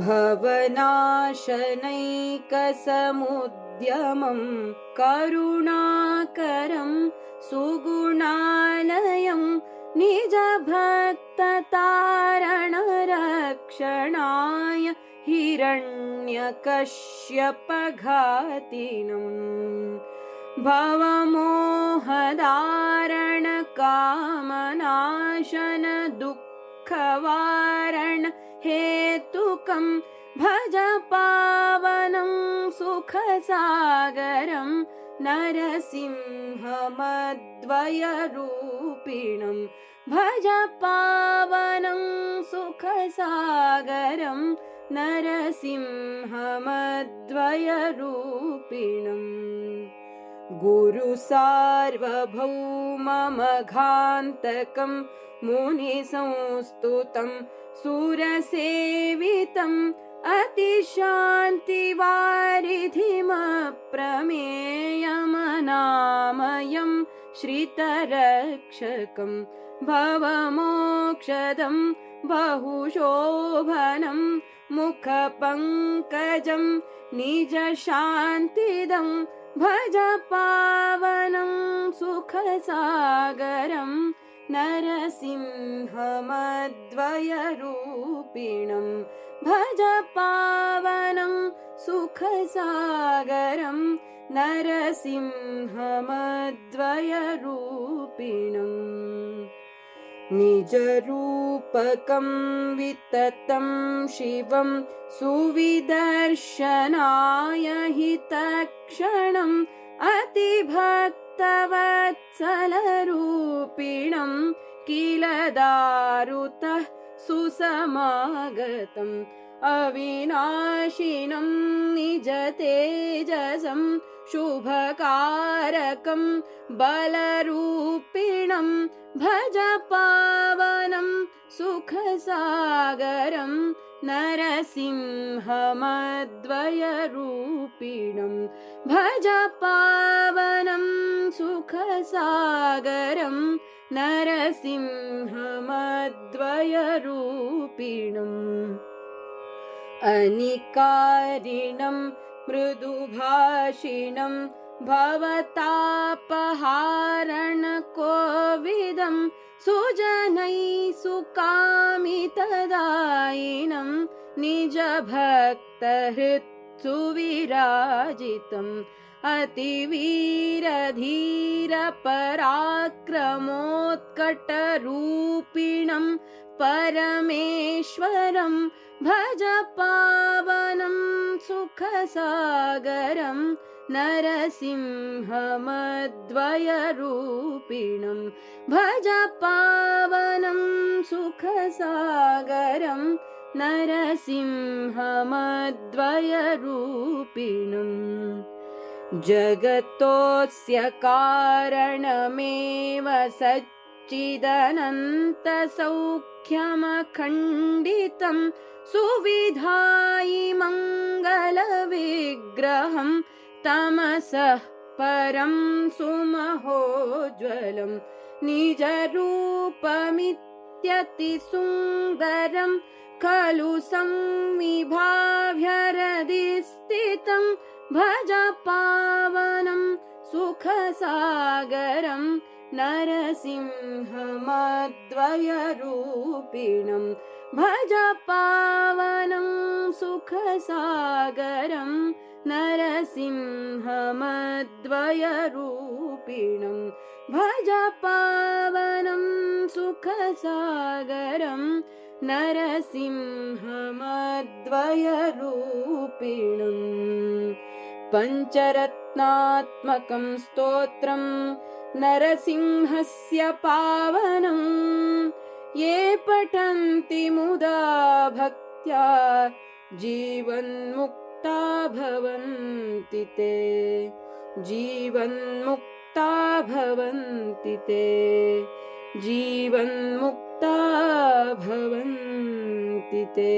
भवनाशनैकसमुद्यमम् करुणाकरं सुगुणालयं निजभक्ततारणरक्षणाय हिरण्यकश्यपघातिनम् भवमोहदारणकामनाशन दुःखवारण भज पावनं सुखसागरं नरसिंहमद्वयरूपिणं भज पावनं सुखसागरं नरसिंहमद्वयरूपिणम् गुरुसार्वभौममघान्तकं मुनिसंस्तुतं सुरसेवितम् अतिशान्तिवारिधिमप्रमेयमनामयं श्रितरक्षकं भवमोक्षदं बहुशोभनं मुखपङ्कजं निजशान्तिदं भज पावनं सुखसागरं नरसिंहमद्वयरूपिणं भज पावनं सुखसागरं नरसिंहमद्वयरूपिणम् निजरूपकं विततं शिवं सुविदर्शनाय हितक्षणम् अतिभक्तवत्सलरूपिणं किल दारुतः सुसमागतम् अविनाशिनं निजतेजसं शुभकारकं बलरूपिणं भज पावनं सुखसागरं नरसिंहमद्वयरूपिणं भज पावनं सुखसागरं नरसिंहमद्वयरूपिणम्। अनिकारिणं मृदुभाषिणं भवतापहारणकोविदं सुजनैः सुकामितदायिनं निजभक्तहृत्सुविराजितम् अतिवीरधीरपराक्रमोत्कटरूपिणं परमेश्वरं भज पावनं सुखसागरं नरसिंहमद्वयरूपिणं भज पावनं सुखसागरं नरसिंहमद्वयरूपिणम् जगतोऽस्य कारणमेव सच्चिदनन्तसौख्यमखण्डितं सुविधायि मङ्गलविग्रहं तमसः परं सुमहोज्वलं निजरूपमित्यतिसुन्दरं खलु संविभाव्यरदिस्थितं भज पावनं सुखसागरं नरसिंहमद्वयरूपिणं भज पावनं सुखसागरं नरसिंहमद्वयरूपिणं भज पावनं सुखसागरं नरसिंहमद्वयरूपिणम् पञ्चरत्नात्मकं स्तोत्रं नरसिंहस्य पावनम् ये पठन्ति मुदा भक्त्या जीवन्मुक्ता भवन्ति ते। जीवन्मुक्ता भवन्ति ते। जीवन्मुक्ता भवन्ति ते